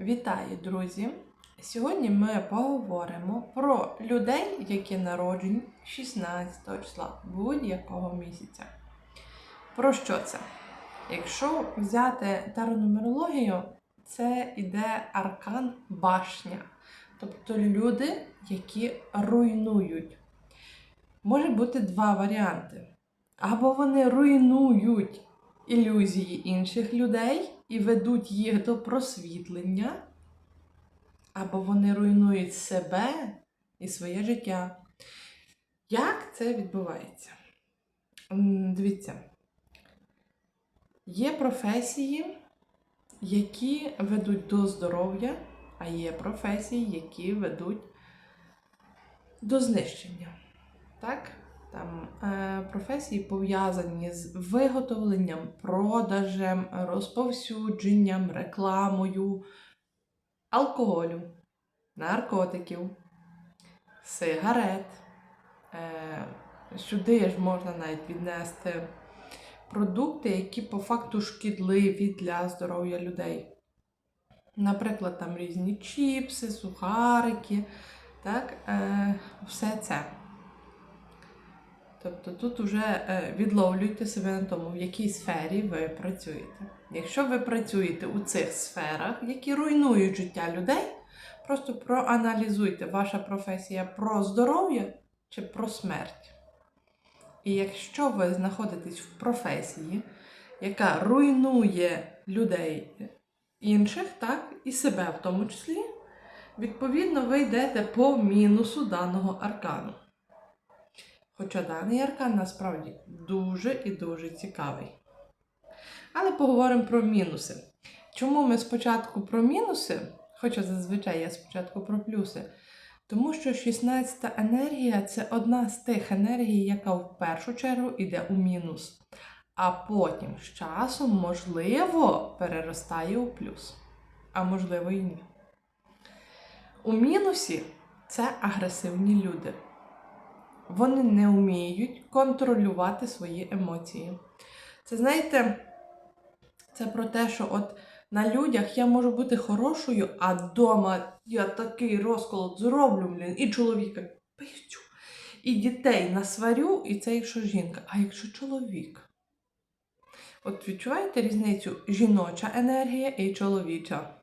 Вітаю, друзі! Сьогодні ми поговоримо про людей, які народжені 16 числа будь-якого місяця. Про що це? Якщо взяти таронумерологію, це іде аркан башня. Тобто люди, які руйнують. Може бути два варіанти. Або вони руйнують ілюзії інших людей і ведуть їх до просвітлення, або вони руйнують себе і своє життя. Як це відбувається? Дивіться, є професії, які ведуть до здоров'я, а є професії, які ведуть до знищення. Так? Там е, професії пов'язані з виготовленням, продажем, розповсюдженням, рекламою, алкоголю, наркотиків, сигарет. Е, сюди ж можна навіть віднести продукти, які по факту шкідливі для здоров'я людей. Наприклад, там різні чіпси, сухарики, так, е, все це. Тобто тут вже е, відловлюйте себе на тому, в якій сфері ви працюєте. Якщо ви працюєте у цих сферах, які руйнують життя людей, просто проаналізуйте, ваша професія про здоров'я чи про смерть. І якщо ви знаходитесь в професії, яка руйнує людей інших, так, і себе в тому числі, відповідно, ви йдете по мінусу даного аркану. Хоча даний аркан насправді дуже і дуже цікавий. Але поговоримо про мінуси. Чому ми спочатку про мінуси, хоча зазвичай я спочатку про плюси? Тому що 16-та енергія це одна з тих енергій, яка в першу чергу йде у мінус. А потім з часом, можливо, переростає у плюс. А можливо і ні. У мінусі це агресивні люди вони не вміють контролювати свої емоції. Це знаєте, це про те, що от на людях я можу бути хорошою, а вдома я такий розколот зроблю, блін, і чоловіка пищу, і дітей насварю, і це якщо жінка. А якщо чоловік? От відчуваєте різницю жіноча енергія і чоловіча?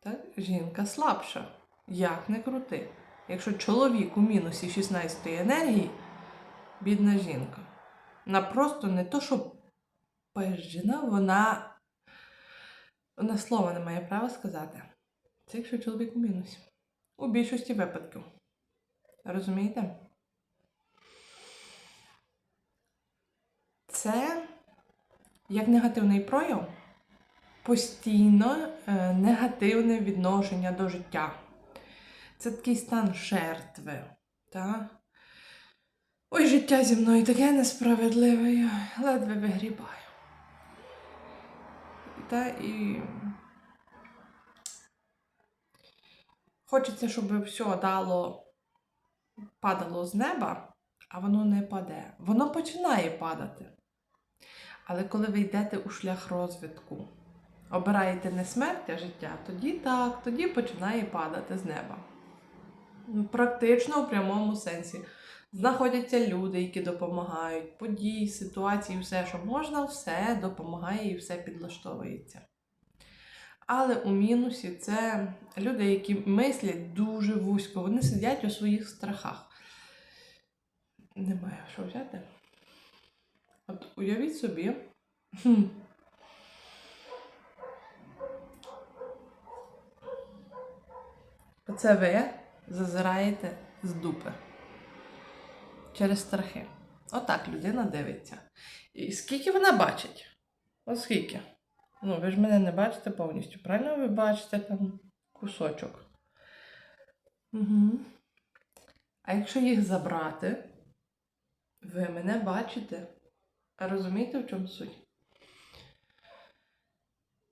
Так? Жінка слабша. Як не крути. Якщо чоловік у мінусі 16 енергії, бідна жінка. Вона просто не то, що пижджена, вона. Вона слова не має права сказати. Це якщо чоловік у мінусі. У більшості випадків. Розумієте? Це як негативний прояв, постійно е, негативне відношення до життя. Це такий стан жертви. Та? Ой, життя зі мною таке несправедливе, я ледве вигрібаю. Та і хочеться, щоб все дало, падало з неба, а воно не паде. Воно починає падати. Але коли ви йдете у шлях розвитку, обираєте не смерть, а життя, тоді так, тоді починає падати з неба. Практично у прямому сенсі. Знаходяться люди, які допомагають, події, ситуації, все, що можна, все допомагає і все підлаштовується. Але у мінусі це люди, які мислять дуже вузько, вони сидять у своїх страхах. Немає що взяти. От уявіть собі. Оце ви зазираєте з дупи через страхи. Отак людина дивиться. І скільки вона бачить? От скільки? Ну, ви ж мене не бачите повністю. Правильно ви бачите там кусочок. Угу. А якщо їх забрати, ви мене бачите. А розумієте, в чому суть?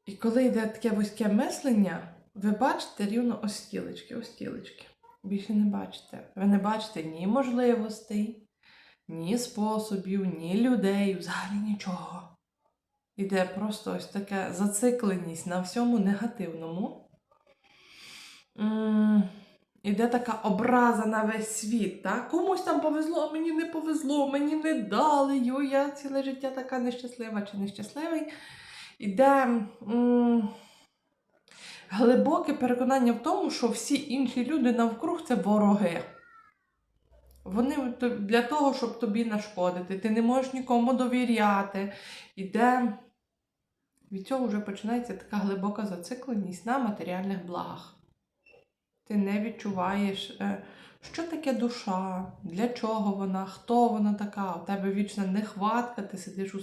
І коли йде таке вузьке мислення, ви бачите рівно ось стілечки, ось стілечки. Більше не бачите. Ви не бачите ні можливостей, ні способів, ні людей, взагалі нічого. Іде просто ось така зацикленість на всьому негативному. Іде така образа на весь світ. Так? Комусь там повезло, а мені не повезло, мені не дали. Йо, я ціле життя така нещаслива чи нещасливий. Іде м, глибоке переконання в тому, що всі інші люди навкруг це вороги. Вони для того, щоб тобі нашкодити. Ти не можеш нікому довіряти. Іде від цього вже починається така глибока зацикленість на матеріальних благах. Ти не відчуваєш, е, що таке душа, для чого вона, хто вона така. У тебе вічна нехватка, ти сидиш у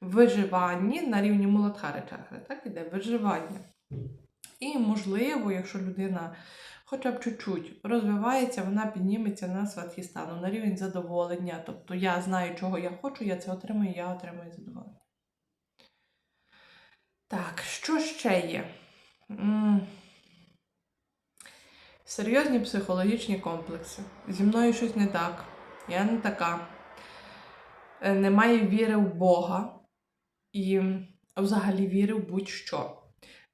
виживанні на рівні Муладхари чакри, так іде виживання. І, можливо, якщо людина хоча б чуть-чуть розвивається, вона підніметься на сватхістану, на рівень задоволення. Тобто я знаю, чого я хочу, я це отримую, я отримую задоволення. Так, що ще є? Серйозні психологічні комплекси. Зі мною щось не так. Я не така. Е, Немає віри в Бога і взагалі віри в будь-що.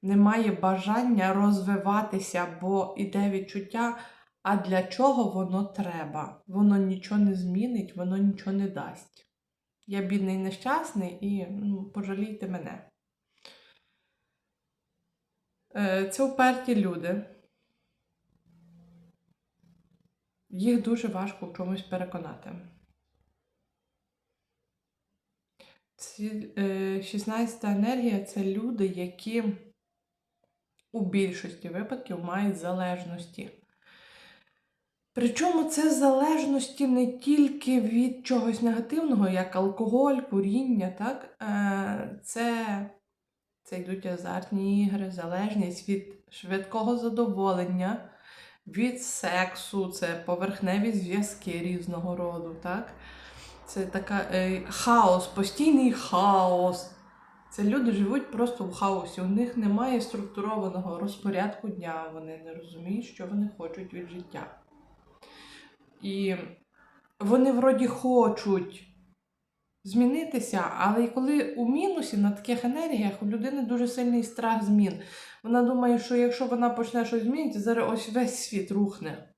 Немає бажання розвиватися, бо іде відчуття, а для чого воно треба? Воно нічого не змінить, воно нічого не дасть. Я бідний нещасний і ну, пожалійте мене. Е, Це уперті люди. Їх дуже важко в чомусь переконати. Ці, е, 16 енергія це люди, які у більшості випадків мають залежності. Причому це залежності не тільки від чогось негативного, як алкоголь, куріння, так? Е, це, це йдуть азартні ігри, залежність від швидкого задоволення, від сексу, це поверхневі зв'язки різного роду, так? Це така е, хаос, постійний хаос. Це люди живуть просто в хаосі. У них немає структурованого розпорядку дня, вони не розуміють, що вони хочуть від життя. І вони вроді хочуть змінитися, але коли у мінусі на таких енергіях у людини дуже сильний страх змін. Вона думає, що якщо вона почне щось змінити, зараз ось весь світ рухне.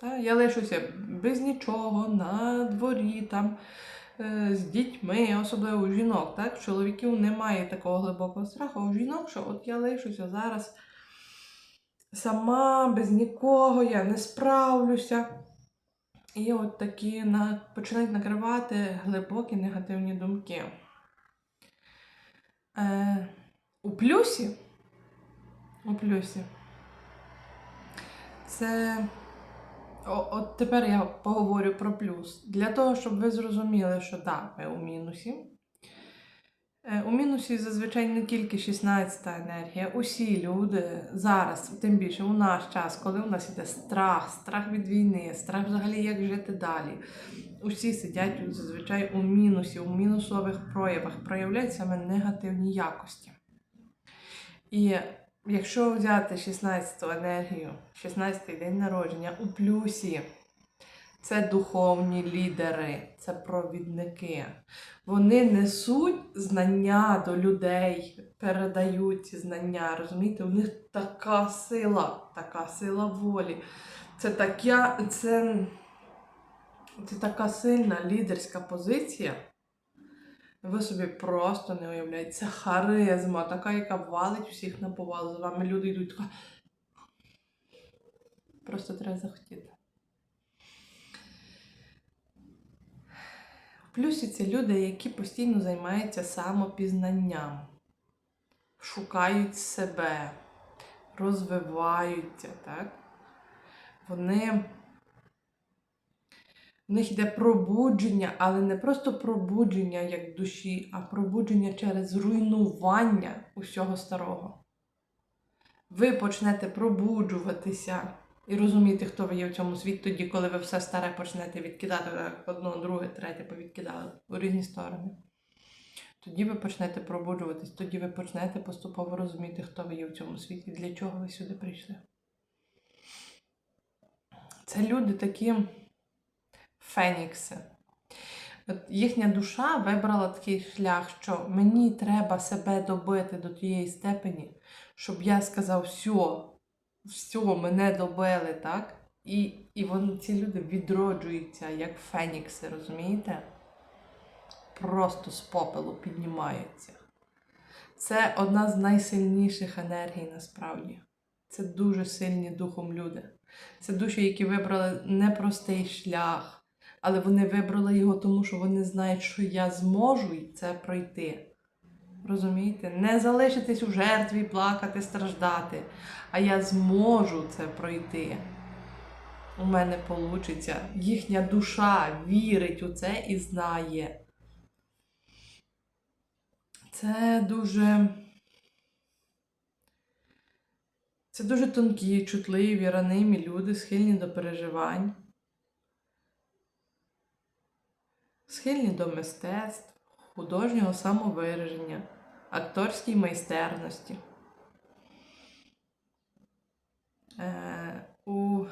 Та, я лишуся без нічого, на дворі, там, з дітьми, особливо у жінок. Так? В чоловіків немає такого глибокого страху, у жінок, що от я лишуся зараз сама, без нікого, я не справлюся. І от такі на... починають накривати глибокі негативні думки. Е, у плюсі, у плюсі, це От тепер я поговорю про плюс. Для того, щоб ви зрозуміли, що так, ми у мінусі. Е, У мінусі зазвичай не тільки 16-та енергія, усі люди зараз, тим більше у наш час, коли у нас іде страх, страх від війни, страх взагалі як жити далі. Усі сидять зазвичай у мінусі, у мінусових проявах, проявляють саме негативні якості. І Якщо взяти 16-ту енергію, 16-й день народження у плюсі, це духовні лідери, це провідники. Вони несуть знання до людей, передають ці знання. Розумієте, у них така сила, така сила волі. Це така, це, це така сильна лідерська позиція. Ви собі просто не уявляєте. Це харизма, така, яка валить всіх на повал. За вами люди йдуть така. Просто треба захотіти. В плюсі це люди, які постійно займаються самопізнанням, шукають себе, розвиваються, так? Вони. В них йде пробудження, але не просто пробудження як душі, а пробудження через руйнування усього старого. Ви почнете пробуджуватися і розуміти, хто ви є в цьому світі, тоді, коли ви все старе почнете відкидати одно, друге, третє повідкидали у різні сторони. Тоді ви почнете пробуджуватись, тоді ви почнете поступово розуміти, хто ви є в цьому світі, для чого ви сюди прийшли. Це люди такі фенікси. От їхня душа вибрала такий шлях, що мені треба себе добити до тієї степені, щоб я сказав, все, все, мене добили, так? І, і вони, ці люди відроджуються, як фенікси, розумієте? Просто з попелу піднімаються. Це одна з найсильніших енергій насправді. Це дуже сильні духом люди. Це душі, які вибрали непростий шлях, але вони вибрали його тому, що вони знають, що я зможу це пройти. Розумієте? Не залишитись у жертві, плакати, страждати, а я зможу це пройти. У мене вийде. Їхня душа вірить у це і знає. Це дуже. Це дуже тонкі, чутливі, ранимі люди, схильні до переживань, схильні до мистецтв, художнього самовираження, акторській майстерності. Е, у,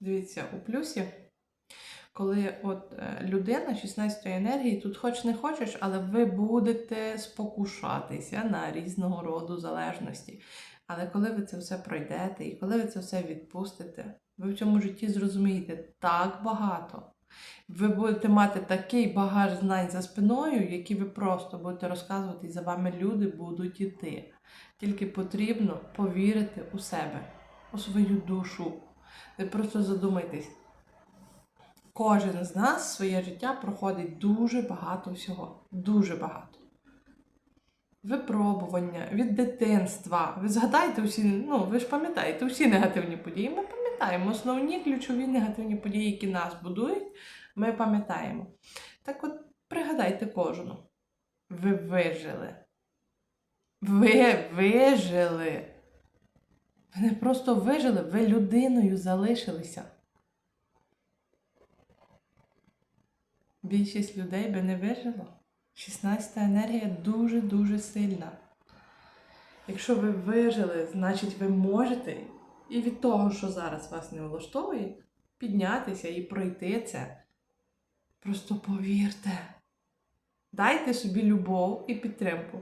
дивіться, у плюсі, коли от е, людина 16-ї енергії, тут хоч не хочеш, але ви будете спокушатися на різного роду залежності. Але коли ви це все пройдете і коли ви це все відпустите, ви в цьому житті зрозумієте так багато. Ви будете мати такий багаж знань за спиною, які ви просто будете розказувати, і за вами люди будуть йти. Тільки потрібно повірити у себе, у свою душу. Ви просто задумайтесь. Кожен з нас своє життя проходить дуже багато всього. Дуже багато випробування від дитинства. Ви згадайте усі, ну ви ж пам'ятаєте усі негативні події. Ми пам'ятаємо основні ключові негативні події, які нас будують, ми пам'ятаємо. Так от пригадайте кожну. Ви вижили. Ви вижили. Ви не просто вижили, ви людиною залишилися. Більшість людей би не вижила. 16 енергія дуже-дуже сильна. Якщо ви вижили, значить ви можете і від того, що зараз вас не влаштовує, піднятися і пройти це. Просто повірте. Дайте собі любов і підтримку.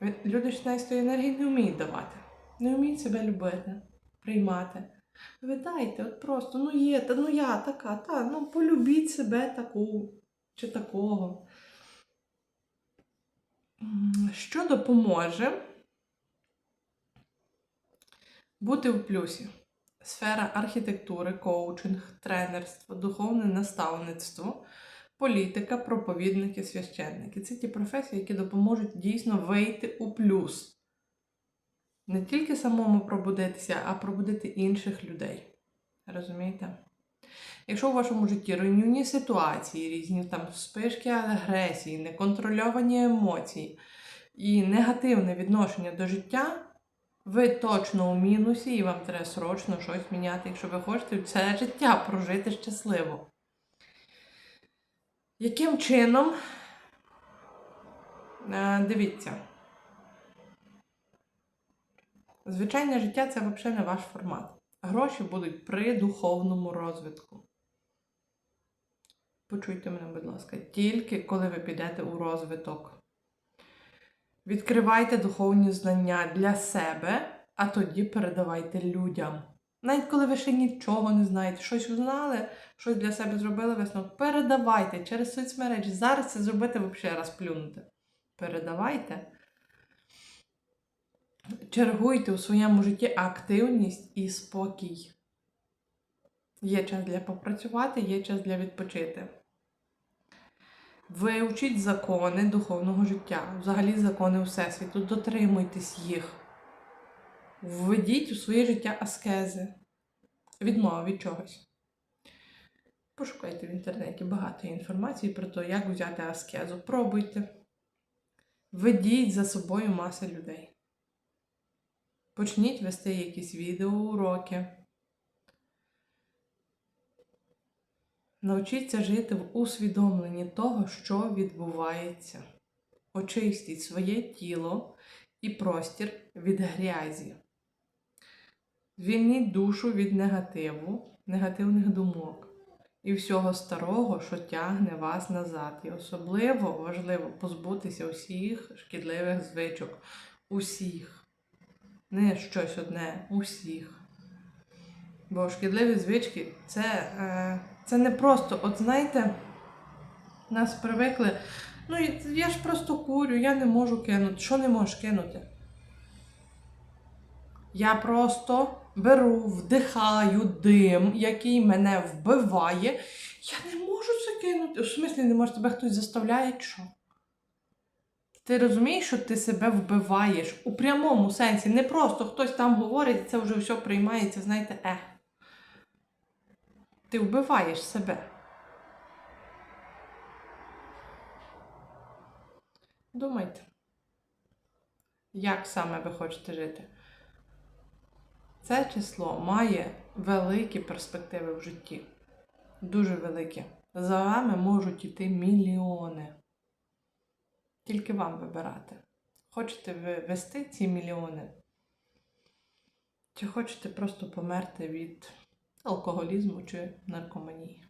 Ви- Люди 16 енергії не вміють давати, не вміють себе любити, приймати. Ви дайте, от просто, ну є, та ну я така, та, ну полюбіть себе таку чи такого. Що допоможе бути в плюсі? Сфера архітектури, коучинг, тренерство, духовне наставництво, політика, проповідники, священники. Це ті професії, які допоможуть дійсно вийти у плюс. Не тільки самому пробудитися, а пробудити інших людей. Розумієте? Якщо у вашому житті руйнівні ситуації, різні там спишки агресії, неконтрольовані емоції і негативне відношення до життя, ви точно у мінусі і вам треба срочно щось міняти, якщо ви хочете це життя прожити щасливо. Яким чином? Е, Дивіться. Звичайне життя це взагалі не ваш формат. Гроші будуть при духовному розвитку. Почуйте мене, будь ласка, тільки коли ви підете у розвиток. Відкривайте духовні знання для себе, а тоді передавайте людям. Навіть коли ви ще нічого не знаєте, щось узнали, щось для себе зробили висновок, передавайте через соцмережі. Зараз це зробити взагалі раз плюнути. Передавайте. Чергуйте у своєму житті активність і спокій. Є час для попрацювати, є час для відпочити. Вивчіть закони духовного життя, взагалі закони Всесвіту, дотримуйтесь їх. Введіть у своє життя аскези, відмова від чогось. Пошукайте в інтернеті багато інформації про те, як взяти аскезу. Пробуйте. Ведіть за собою маси людей. Почніть вести якісь відеоуроки. Навчіться жити в усвідомленні того, що відбувається. Очистіть своє тіло і простір від грязі. Звільніть душу від негативу, негативних думок. і всього старого, що тягне вас назад. І особливо важливо позбутися усіх шкідливих звичок. Усіх. Не щось одне, усіх. Бо шкідливі звички це, е, це не просто, от знаєте, нас привикли. Ну, я ж просто курю, я не можу кинути. Що не можеш кинути? Я просто беру, вдихаю дим, який мене вбиває. Я не можу це кинути. В смислі не можеш, тебе хтось заставляє що? Ти розумієш, що ти себе вбиваєш у прямому сенсі. Не просто хтось там говорить, і це вже все приймається, знаєте, е. Ти вбиваєш себе. Думайте, як саме ви хочете жити. Це число має великі перспективи в житті. Дуже великі. За вами можуть іти мільйони. Тільки вам вибирати. Хочете ви вести ці мільйони? Чи хочете просто померти від алкоголізму чи наркоманії?